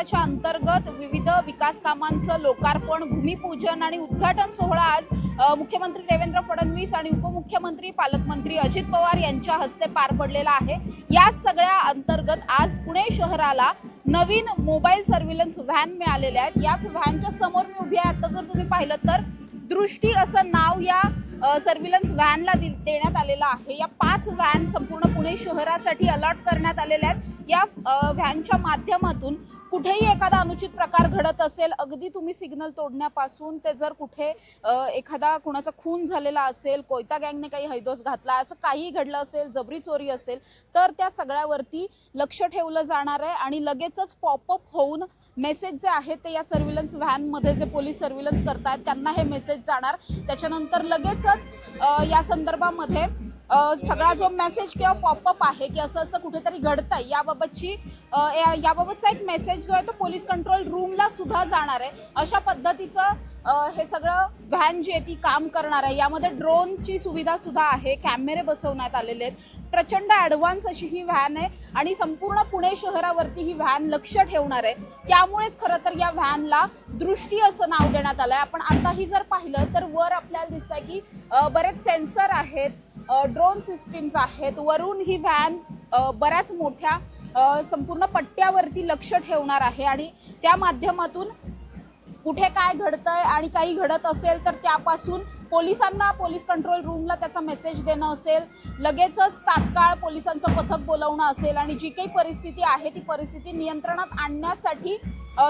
मंडळाच्या अंतर्गत विविध विकास कामांचं लोकार्पण भूमिपूजन आणि उद्घाटन सोहळा आज मुख्यमंत्री देवेंद्र फडणवीस आणि उपमुख्यमंत्री पालकमंत्री अजित पवार यांच्या हस्ते पार पडलेला आहे. या सगळ्या अंतर्गत आज पुणे शहराला नवीन मोबाईल सर्व्हिलन्स व्हॅन मिळालेल्या आहेत. याच व्हॅनच्या समोर मी उभी आहे. आता जर तुम्ही पाहिलं तर दृष्टी असं नाव या सर्व्हिलन्स व्हॅनला दि देण्यात आलेलं आहे. या पाच व्हॅन संपूर्ण पुणे शहरासाठी अलॉट करण्यात आलेल्या आहेत. या व्हॅनच्या माध्यमातून कुठेही एखादा अनुचित प्रकार घडत असेल अगदी तुम्ही सिग्नल तोडण्यापासून ते जर कुठे एखादा कुणाचा खून झालेला असेल कोयता गँगने काही हैदोस घातला असं काही घडलं असेल जबरी चोरी असेल तर त्या सगळ्यावरती लक्ष ठेवलं जाणार आहे आणि लगेचच पॉपअप होऊन मेसेज जे आहेत ते या सर्व्हिलन्स व्हॅनमध्ये जे पोलीस सर्व्हिलन्स करतायत त्यांना हे मेसेज जाणार. त्याच्यानंतर लगेचच या संदर्भामध्ये सगळा जो मेसेज किंवा पॉपअप आहे की असं असं कुठेतरी घडतंय याबाबतची या- याबाबतचा एक मेसेज जो आहे तो पोलीस कंट्रोल रूमला सुद्धा जाणार आहे. अशा पद्धतीचं हे सगळं व्हॅन जी आहे ती काम करणार आहे. यामध्ये ड्रोनची सुविधा सुद्धा आहे कॅमेरे बसवण्यात आलेले आहेत. प्रचंड ॲडव्हान्स अशी ही व्हॅन आहे आणि संपूर्ण पुणे शहरावरती ही व्हॅन लक्ष ठेवणार आहे. त्यामुळेच खरं तर या व्हॅनला दृष्टी असं नाव देण्यात आलं आहे आपण आताही जर पाहिलं तर वर आपल्याला दिसत आहे की बरेच सेन्सर आहेत ड्रोन सिस्टीम्स आहेत. वरून ही व्हॅन बऱ्याच मोठ्या संपूर्ण पट्ट्यावरती लक्ष ठेवणार आहे आणि त्या माध्यमातून कुठे काय घडतंय आणि काही घडत असेल तर त्यापासून पोलिसांना पोलीस कंट्रोल रूमला त्याचा मेसेज देणं असेल. लगेचच तात्काळ पोलिसांचं पथक बोलवणं असेल आणि जी काही परिस्थिती आहे ती परिस्थिती नियंत्रणात आणण्यासाठी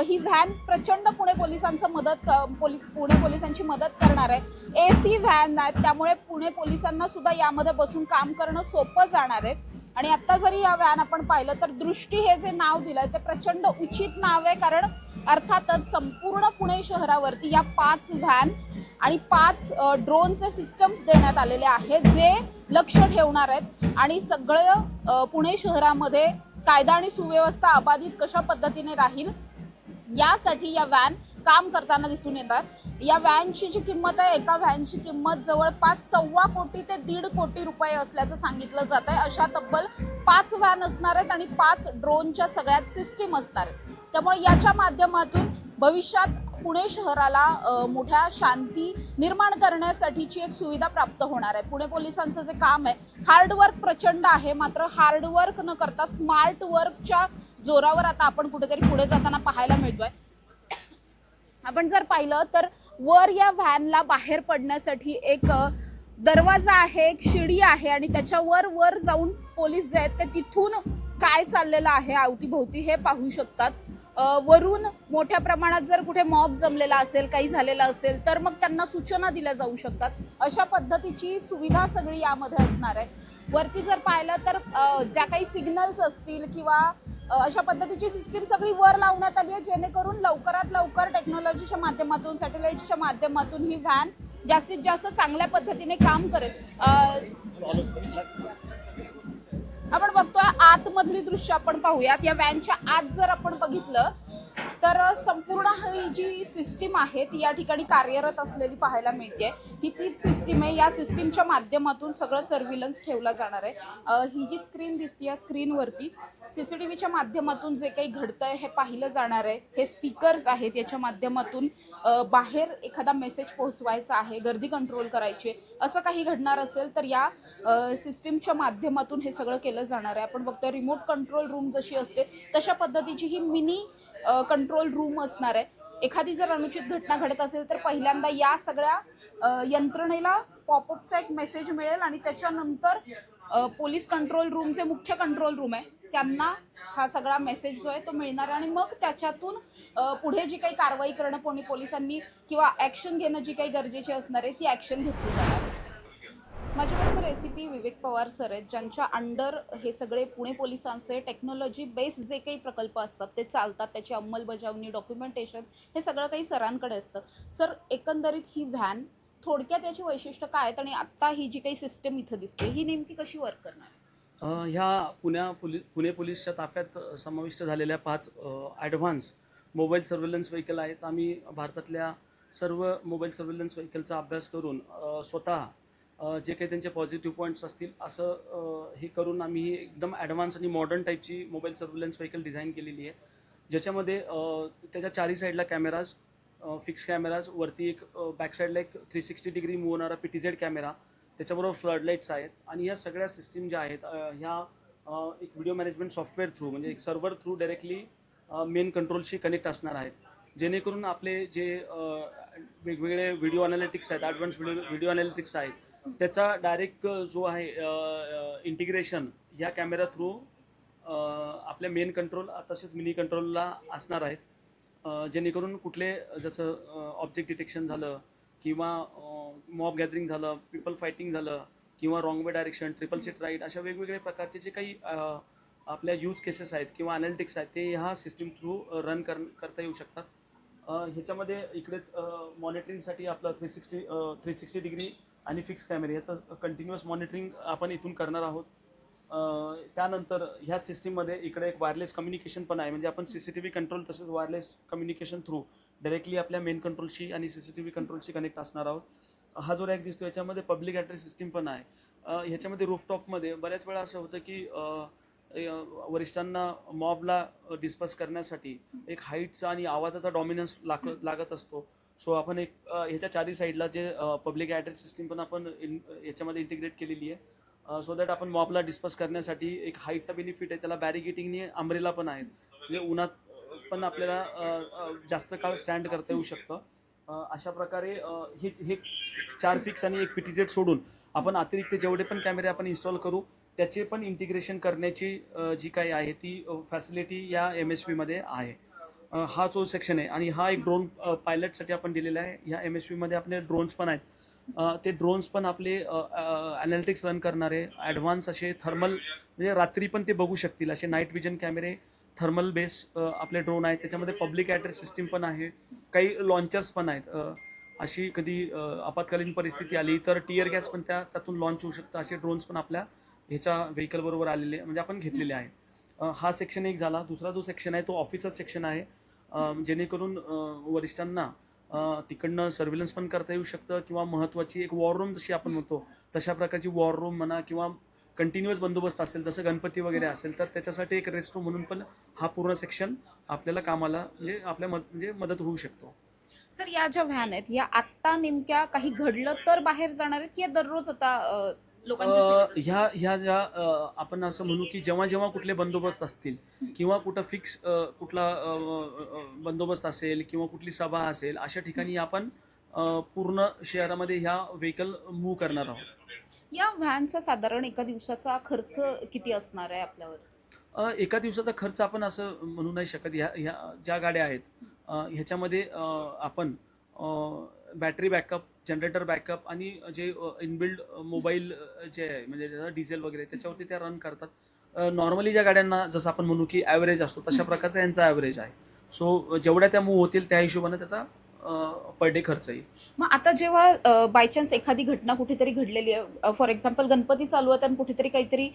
ही व्हॅन प्रचंड पुणे पोलिसांचं मदत पोली पुणे पोलिसांची मदत करणार आहे. ए सी व्हॅन आहेत त्यामुळे पुणे पोलिसांना सुद्धा यामध्ये बसून काम करणं सोपं जाणार आहे. आणि आत्ता जरी या व्हॅन आपण पाहिलं तर दृष्टी हे जे नाव दिलंय ते प्रचंड उचित नाव आहे कारण अर्थातच संपूर्ण पुणे शहरावरती या पाच व्हॅन आणि पाच ड्रोनचे सिस्टम्स देण्यात आलेले आहेत जे लक्ष ठेवणार आहेत. आणि सगळं पुणे शहरामध्ये कायदा आणि सुव्यवस्था अबाधित कशा पद्धतीने राहील यासाठी या व्हॅन काम करताना दिसून येतात. या व्हॅनची जी किंमत आहे एका व्हॅनची किंमत जवळपास सव्वा कोटी ते दीड कोटी रुपये असल्याचं सांगितलं जात आहे अशा तब्बल पाच व्हॅन असणार आहेत आणि पाच ड्रोनच्या सगळ्यात सिस्टीम असणार आहेत. त्यामुळे याच्या माध्यमातून भविष्यात पुणे शहराला मोठ्या शांती निर्माण करण्यासाठीची एक सुविधा प्राप्त होणार आहे. पुणे पोलिसांचं जे काम आहे हार्डवर्क प्रचंड आहे मात्र हार्डवर्क न करता स्मार्ट वर्कच्या जोरावर आता आपण कुठेतरी पुढे जाताना पाहायला मिळतोय. आपण जर पाहिलं तर वर या व्हॅनला बाहेर पडण्यासाठी एक दरवाजा आहे एक शिडी आहे आणि त्याच्यावर वर जाऊन पोलीस जे आहेत ते तिथून काय चाललेलं आहे अवतीभोवती हे पाहू शकतात. वरून मोठ्या प्रमाणात जर कुठे मॉब जमलेला असेल काही झालेला असेल तर मग त्यांना सूचना दिल्या जाऊ शकतात. अशा पद्धतीची सुविधा सगळी यामध्ये असणार आहे. वरती जर पाहिलं तर ज्या काही सिग्नल्स असतील किंवा अशा पद्धतीची सिस्टीम सगळी वर लावण्यात आली आहे जेणेकरून लवकरात लवकर टेक्नॉलॉजीच्या माध्यमातून सॅटेलाइटच्या माध्यमातून ही व्हॅन जास्तीत जास्त चांगल्या पद्धतीने काम करेल. आपण बघतोय आतमधली दृश्य आपण पाहूयात. या व्हॅनच्या आत जर आपण बघितलं तर संपूर्ण ही जी सिस्टीम आहे ती या ठिकाणी कार्यरत असलेली पाहायला मिळते. ही तीच सिस्टीम आहे. या सिस्टीमच्या माध्यमातून सगळं सर्व्हिलन्स ठेवला जाणार आहे. ही जी स्क्रीन दिसते या स्क्रीनवरती सी सी टी व्हीच्या माध्यमातून जे काही घडतंय हे पाहिलं जाणार आहे हे स्पीकर्स आहेत याच्या माध्यमातून बाहेर एखादा मेसेज पोहोचवायचा आहे गर्दी कंट्रोल करायची आहे. असं काही घडणार असेल तर या सिस्टीमच्या माध्यमातून हे सगळं केलं जाणार आहे आपण बघतोय रिमोट कंट्रोल रूम जशी असते तशा पद्धतीची ही मिनी कंट्रोल रूम असणार आहे एखादी जर अनुचित घटना घडत असेल तर पहिल्यांदा या सगळ्या यंत्रणेला पॉपअपचा एक मेसेज मिळेल आणि त्याच्यानंतर पोलीस कंट्रोल रूम जे मुख्य कंट्रोल रूम आहे त्यांना हा सगळा मेसेज जो आहे तो मिळणार आहे. आणि मग त्याच्यातून पुढे जी काही कारवाई करणं कोणी पोलिसांनी किंवा ॲक्शन घेणं जी काही गरजेची असणार आहे ती ॲक्शन घेतली जाणार. आहे. माझ्याबरोबर रेसिपी विवेक पवार सर आहेत ज्यांच्या अंडर हे सगळे पुणे पोलिसांचे टेक्नॉलॉजी बेस्ड जे काही प्रकल्प असतात ते चालतात. त्याची अंमलबजावणी डॉक्युमेंटेशन हे सगळं काही सरांकडे असतं. सर एकंदरीत ही व्हॅन थोडक्यात याची वैशिष्ट्य काय आहेत? आणि आत्ता ही जी काही सिस्टम इथं दिसते ही नेमकी कशी वर्क करणार? ह्या पुण्या पोलि पुणे पोलीसच्या ताफ्यात समाविष्ट झालेल्या पाच ॲडव्हान्स मोबाईल सर्व्हिलन्स व्हेकल आहेत. आम्ही भारतातल्या सर्व मोबाईल सर्व्हिलन्स व्हेकलचा अभ्यास करून स्वतः जे काही त्यांचे पॉझिटिव्ह पॉईंट्स असतील असं हे करून आम्ही ही एकदम ॲडव्हान्स आणि मॉडर्न टाईपची मोबाईल सर्व्हिलन्स व्हेकल डिझाईन केलेली आहे. ज्याच्यामध्ये त्याच्या चारी साईडला कॅमेराज फिक्स कॅमेराज वरती एक बॅक साईडला एक थ्री सिक्स्टी डिग्री मूव होणारा पी टी झेड कॅमेरा त्याच्याबरोबर फ्लडलाईट्स आहेत आणि या सगळ्या सिस्टीम ज्या आहेत ह्या एक व्हिडिओ मॅनेजमेंट सॉफ्टवेअर थ्रू म्हणजे एक सर्व्हर थ्रू डायरेक्टली मेन कंट्रोलशी कनेक्ट असणार आहेत. जेणेकरून आपले जे वेगवेगळे व्हिडिओ अनालिटिक्स आहेत ॲडव्हान्स व्हिडिओ व्हिडिओ अनालिटिक्स आहेत त्याचा डायरेक्ट जो आहे इंटिग्रेशन ह्या कॅमेरा थ्रू आपल्या मेन कंट्रोल तसेच मिनी कंट्रोलला असणार आहेत. जेणेकरून कुठले जसं ऑब्जेक्ट डिटेक्शन झालं किंवा मॉब गॅदरिंग झालं पीपल फायटिंग झालं किंवा wrong way direction triple seat right अशा वेगवेगळ्या प्रकारचे जे काही आपल्या यूज केसेस आहेत किंवा अनालिटिक्स आहेत ते ह्या सिस्टीम थ्रू रन कर करता येऊ शकतात. ह्याच्यामध्ये इकडे मॉनिटरिंगसाठी आपलं three sixty three sixty degree आणि फिक्स कॅमेरे ह्याचं कंटिन्युअस मॉनिटरिंग आपण इथून करणार आहोत. त्यानंतर ह्या सिस्टीममध्ये इकडे एक वायरलेस कम्युनिकेशन पण आहे म्हणजे आपण C C T V control तसेच वायरलेस कम्युनिकेशन थ्रू डायरेक्टली आपल्या मेन कंट्रोलशी आणि सी सी टी व्ही कंट्रोलशी कनेक्ट असणार आहोत. हा जो रॅक दिसतो याच्यामध्ये पब्लिक ॲड्रेस सिस्टीम पण आहे. ह्याच्यामध्ये रूफटॉपमध्ये बऱ्याच वेळा असं होतं की वरिष्ठांना मॉबला डिस्पस करण्यासाठी एक हाईटचा आणि आवाजाचा डॉमिनन्स लाग लागत असतो. सो आपण एक ह्याच्या चारी साईडला जे पब्लिक ॲड्रेस सिस्टीम पण आपण याच्यामध्ये इंटिग्रेट केलेली आहे. सो दॅट आपण मॉबला डिस्पस करण्यासाठी एक हाईटचा बेनिफिट आहे. त्याला बॅरिगेटिंगने आंब्रेला पण आहेत. म्हणजे उन्हात पण आपल्याला जास्त काळ स्टँड करता येऊ शकतं. अशा प्रकारे हे हे चार फिक्स आणि एक पिटीजेट सोडून आपण अतिरिक्त जेवढे पण कॅमेरे आपण इन्स्टॉल करू त्याचे पण इंटिग्रेशन करण्याची जी काही आहे ती फॅसिलिटी या एम एस पीमध्ये आहे. हा जो सेक्शन आहे आणि हा एक ड्रोन पायलटसाठी आपण दिलेला आहे. ह्या एम एस पीमध्ये आपले ड्रोन्स पण आहेत. ते ड्रोन्स पण आपले ॲनालिटिक्स रन करणारे ॲडव्हान्स असे थर्मल म्हणजे रात्री पण ते बघू शकतील असे नाईट विजन कॅमेरे थर्मल बेस आपले ड्रोन आहेत. त्याच्यामध्ये पब्लिक ॲड्रेस सिस्टीम पण आहे. काही लॉन्चर्स पण आहेत. अशी कधी आपत्कालीन परिस्थिती आली तर टीयर गॅस पण त्या त्यातून लॉन्च होऊ शकतं. असे ड्रोन्स पण आपल्या ह्याच्या व्हेकलबरोबर आलेले म्हणजे आपण घेतलेले आहे हा सेक्शन एक झाला. दुसरा जो सेक्शन आहे तो ऑफिसर सेक्शन आहे. जेणेकरून वरिष्ठांना तिकडनं सर्व्हिलन्स पण करता येऊ शकतं किंवा महत्त्वाची एक वॉर रूम जशी आपण म्हणतो तशा प्रकारची वॉर रूम म्हणा किंवा कंटिन्युअस बंदोबस्त असेल जसं गणपती वगैरे असेल तर त्याच्यासाठी एक रेस्ट रूम म्हणून पण हा पूर्ण सेक्शन आपल्याला कामाला म्हणजे आपल्या मद म्हणजे मदत होऊ शकतो. सर या ज्या व्हॅन आहेत या आत्ता नेमक्या काही घडलं तर बाहेर जाणार आहेत की या दररोज आता अ, लोकांच्या ह्या ह्या ज्या अ, आपण असं म्हणू की जेव्हा जेव्हा कुठले बंदोबस्त असतील किंवा कुठं फिक्स कुठला अ, अ, बंदोबस्त असेल किंवा कुठली सभा असेल अशा ठिकाणी आपण अ, पूर्ण शहरामध्ये ह्या व्हेकल मूव्ह करणार आहोत. या व्हॅनचा साधारण एका दिवसाचा खर्च किती असणार आहे आपल्यावर? अ, एका दिवसाचा खर्च आपण असं म्हणू नाही शकत. ह्या ह्या ज्या गाड्या आहेत अ, ह्याच्यामध्ये अ, आपण बॅटरी बॅकअप जनरेटर बॅकअप आणि जे इनबिल्ड मोबाईल जे आहे म्हणजे ज्याचा डिझेल वगैरे त्याच्यावरती त्या रन करतात. नॉर्मली ज्या गाड्यांना जसं आपण म्हणू की ॲव्हरेज असतो तशा प्रकारचा यांचा ॲव्हरेज आहे. सो जेवढ्या त्या मूव्ह होतील त्या हिशोबाने त्याचा पर डे खर्च येईल मग आता जेव्हा बाय चान्स एखादी घटना कुठेतरी घडलेली आहे फॉर एक्झाम्पल गणपती चालू आहेत आणि कुठेतरी काहीतरी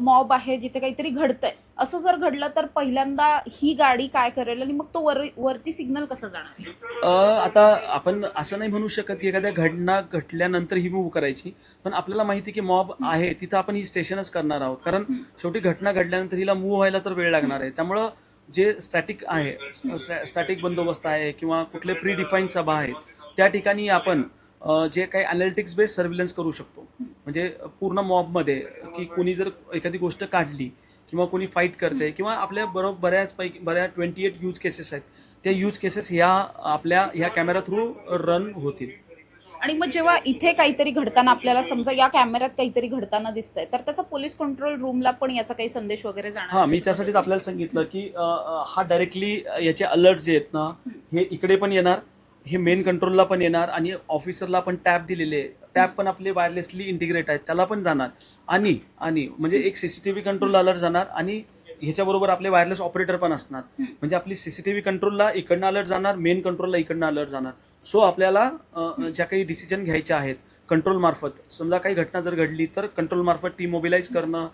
मॉब आहे जिथे काहीतरी घडतंय. असं जर घडलं तर पहिल्यांदा ही गाडी काय करेल आणि मग तो वर वरती सिग्नल कसं जाणार? आता आपण असं नाही म्हणू शकत की एखाद्या घटना घडल्यानंतर ही मूव्ह करायची पण आपल्याला माहिती की मॉब आहे तिथं आपण ही स्टेशनच करणार आहोत. कारण. शेवटी घटना घडल्यानंतर हिला मूव्ह व्हायला तर वेळ लागणार आहे. त्यामुळं जे स्टॅटिक आहे स्टॅटिक बंदोबस्त आहे किंवा कुठले प्री डिफाईन सभा आहेत त्या ठिकाणी आपण जे काही अनालिटिक्स बेस्ड सर्व्हिलन्स करू शकतो. म्हणजे पूर्ण मॉबमध्ये की कोणी जर एखादी गोष्ट काढली किंवा कोणी फाईट करते किंवा आपल्या बरोबर बऱ्याचपैकी बऱ्या ट्वेंटी एट यूज केसेस आहेत. त्या यूज केसेस ह्या आपल्या ह्या कॅमेरा थ्रू रन होतील. आणि मग जेव्हा इथे काहीतरी घडताना आपल्याला समजा या कॅमेऱ्यात काहीतरी घडताना दिसतंय तर त्याचा पोलीस कंट्रोल रूमला पण याचा काही संदेश वगैरे जाणार हा मी त्यासाठीच आपल्याला सांगितलं की हा डायरेक्टली याचे अलर्ट जे आहेत ना हे इकडे पण येणार हे मेन कंट्रोलला पण येणार आणि ऑफिसरला पण टॅब दिलेले टॅब पण आपले वायरलेसली इंटिग्रेट आहेत त्याला पण जाणार. आणि आणि म्हणजे एक सीसीटीव्ही कंट्रोल अलर्ट जाणार आणि ह्याच्याबरोबर आपले वायरलेस ऑपरेटर पण असणार. म्हणजे आपली सीसीटीव्ही कंट्रोलला इकडनं अलर्ट जाणार मेन कंट्रोलला इकडनं अलर्ट जाणार. सो आपल्याला ज्या काही डिसिजन घ्यायच्या आहेत कंट्रोल मार्फत समजा काही घटना जर घडली तर कंट्रोल मार्फत टी मोबिलाईज करणं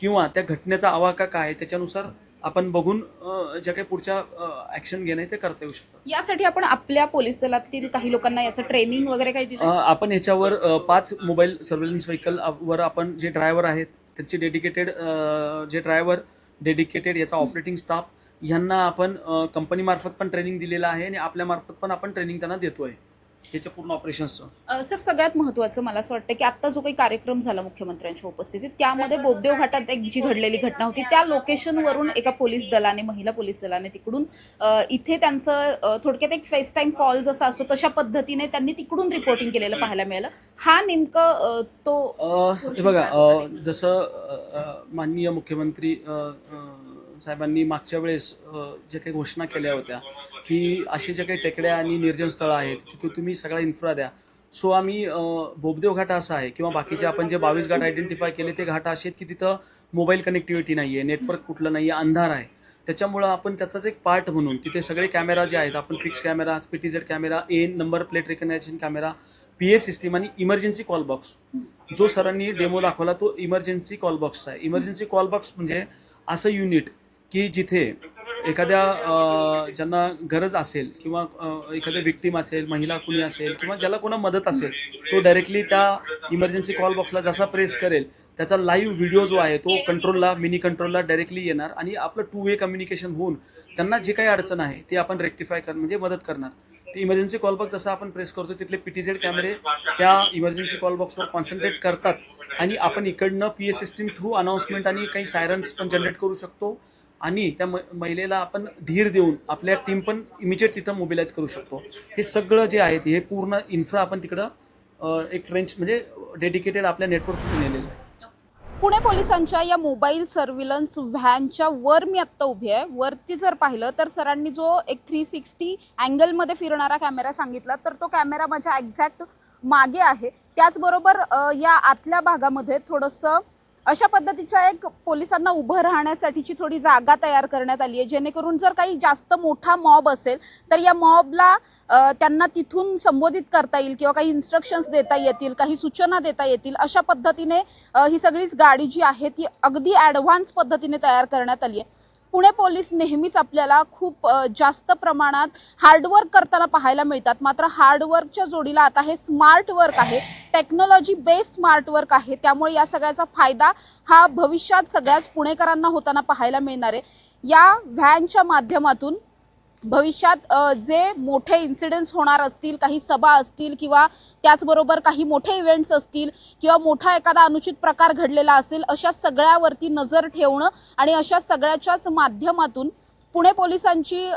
किंवा त्या घटनेचा आवाका काय आहे त्याच्यानुसार आपण बघून ज्या काही पुढच्या ॲक्शन घेणं ते करता येऊ शकतं. यासाठी आपण आपल्या पोलीस दलातील काही लोकांना याचं ट्रेनिंग वगैरे काही आपण ह्याच्यावर पाच मोबाईल सर्व्हिलन्स व्हेकल वर आपण जे ड्रायव्हर आहेत त्यांचे डेडिकेटेड जे ड्रायव्हर डेडिकेटेड याचा ऑपरेटिंग स्टाफ ह्यांना आपण कंपनीमार्फत पण ट्रेनिंग दिलेलं आहे आणि आपल्यामार्फत पण आपण ट्रेनिंग त्यांना देतो आहे ह्याच्या पूर्ण ऑपरेशन्सचं अ, सर सगळ्यात महत्त्वाचं मला असं वाटतं की आत्ता जो काही कार्यक्रम झाला मुख्यमंत्र्यांच्या उपस्थितीत त्यामध्ये बोबदेव घाटात एक जी घडलेली घटना होती. त्या लोकेशनवरून एका पोलीस दलाने महिला पोलीस दलाने तिकडून अ, इथे त्यांचं थोडक्यात एक फेस टाईम कॉल जसा असतो तशा पद्धतीने त्यांनी तिकडून रिपोर्टिंग केलेलं पाहायला मिळालं. हा नेमकं अ, तो अ, हे बघा अ, जसं अ, अ, माननीय मुख्यमंत्री अ, अ, साहेबांनी मागच्या वेळेस जे काही घोषणा केल्या होत्या की असे जे काही टेकड्या आणि निर्जन स्थळं आहेत तिथे तुम्ही सगळा इन्फ्रा द्या. सो आम्ही बोबदेव घाट असा आहे किंवा बाकीचे आपण जे बावीस घाट आयडेंटिफाय केले ते घाट असे आहेत की तिथं मोबाईल कनेक्टिव्हिटी नाही आहे नेटवर्क कुठलं नाही आहे अंधार आहे. त्याच्यामुळं आपण त्याचाच एक पार्ट म्हणून तिथे सगळे कॅमेरा जे आहेत आपण fix camera P T Z camera N number plate recognisation camera P A system आणि इमर्जन्सी कॉल बॉक्स जो सरांनी डेमो दाखवला तो इमर्जन्सी कॉल बॉक्सचा आहे. इमर्जन्सी कॉल बॉक्स म्हणजे असं युनिट की जिथे एखाद्या ज्यांना गरज असेल किंवा एखाद्या विक्टीम असेल महिला कुणी असेल किंवा ज्याला कोणा मदत असेल तो डायरेक्टली त्या इमर्जन्सी कॉल बॉक्सला जसा प्रेस करेल त्याचा लाईव्ह व्हिडिओ जो आहे तो कंट्रोलला मिनी कंट्रोलला डायरेक्टली येणार आणि आपलं टू वे कम्युनिकेशन होऊन त्यांना जे काही अडचण आहे ते आपण रेक्टिफाय कर म्हणजे मदत करणार. ते इमर्जन्सी कॉल बॉक्स जसं आपण प्रेस करतो तिथले पी टी झेड कॅमेरे त्या इमर्जन्सी कॉल बॉक्सवर कॉन्सन्ट्रेट करतात आणि आपण इकडनं P S system through announcement आणि काही सायरन्स पण जनरेट करू शकतो. आणि त्या म महिलेला आपण धीर देऊन आपल्या टीम पण इमिजिएट तिथं मोबिलाईज करू शकतो. हे सगळं जे आहे हे पूर्ण इन्फ्रा आपण तिकडं एक ट्रेंच म्हणजे डेडिकेटेड आपल्या नेटवर्क नेलेलं आहे. पुणे पोलिसांच्या या मोबाईल सर्व्हिलन्स व्हॅनच्या वर मी आत्ता उभी आहे. वरती जर पाहिलं तर सरांनी जो एक थ्री सिक्स्टी अँगलमध्ये फिरणारा कॅमेरा सांगितला तर तो कॅमेरा माझ्या एक्झॅक्ट मागे आहे. त्याचबरोबर या आतल्या भागामध्ये थोडंसं अशा पद्धतीचा एक पोलिसांना उभं राहण्यासाठीची थोडी जागा तयार करण्यात आली आहे. जेणेकरून जर काही जास्त मोठा मॉब असेल तर या मॉबला त्यांना तिथून संबोधित करता येईल किंवा काही इन्स्ट्रक्शन्स देता येतील काही सूचना देता येतील अशा पद्धतीने ही सगळीच गाडी जी आहे ती अगदी ॲडव्हान्स पद्धतीने तयार करण्यात आली आहे. पुणे पोलीस नेहमीच आपल्याला खूप जास्त प्रमाणात हार्डवर्क करताना पाहायला मिळतात. मात्र हार्डवर्कच्या जोडीला आता हे स्मार्ट वर्क आहे. टेक्नॉलॉजी बेस्ड स्मार्ट वर्क आहे. त्यामुळे या सगळ्याचा फायदा हा भविष्यात सगळ्याच पुणेकरांना होताना पाहायला मिळणार आहे. या व्हॅनच्या माध्यमातून भविष्यात जे मोठे इन्सिडेंट्स होणार असतील काही सभा असतील किंवा त्याचबरोबर काही मोठे इव्हेंट्स असतील किंवा मोठा एखादा अनुचित प्रकार घडलेला असेल अशा सगळ्यावरती नजर ठेवणं आणि अशा सगळ्याच्याच माध्यमातून पुणे पोलिसांची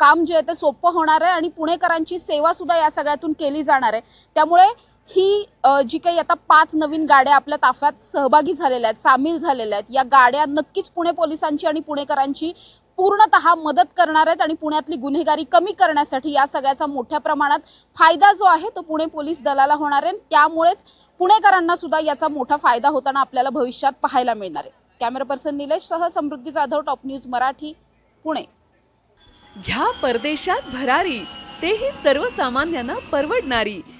काम जे आहे ते सोपं होणार आहे आणि पुणेकरांची सेवा सुद्धा या सगळ्यातून केली जाणार आहे. त्यामुळे ही जी काही आता पाच नवीन गाड्या आपल्या ताफ्यात सहभागी झालेल्या आहेत सामील झालेल्या आहेत या गाड्या नक्कीच पुणे पोलिसांची आणि पुणेकरांची पूर्णतः मदत करणार आहेत आणि पुण्यातली गुन्हेगारी कमी करण्यासाठी या सगळ्याचा मोठ्या प्रमाणात फायदा जो आहे तो पुणे पोलीस दलाला होणार आहे. त्यामुळेच पुणेकरांना सुद्धा याचा मोठा फायदा होताना आपल्याला भविष्यात पाहायला मिळणार आहे. कॅमेरा पर्सन निलेश सह समृद्धी जाधव टॉप न्यूज मराठी पुणे. घ्या परदेशात भरारी तेही सर्वसामान्यांना परवडणारी.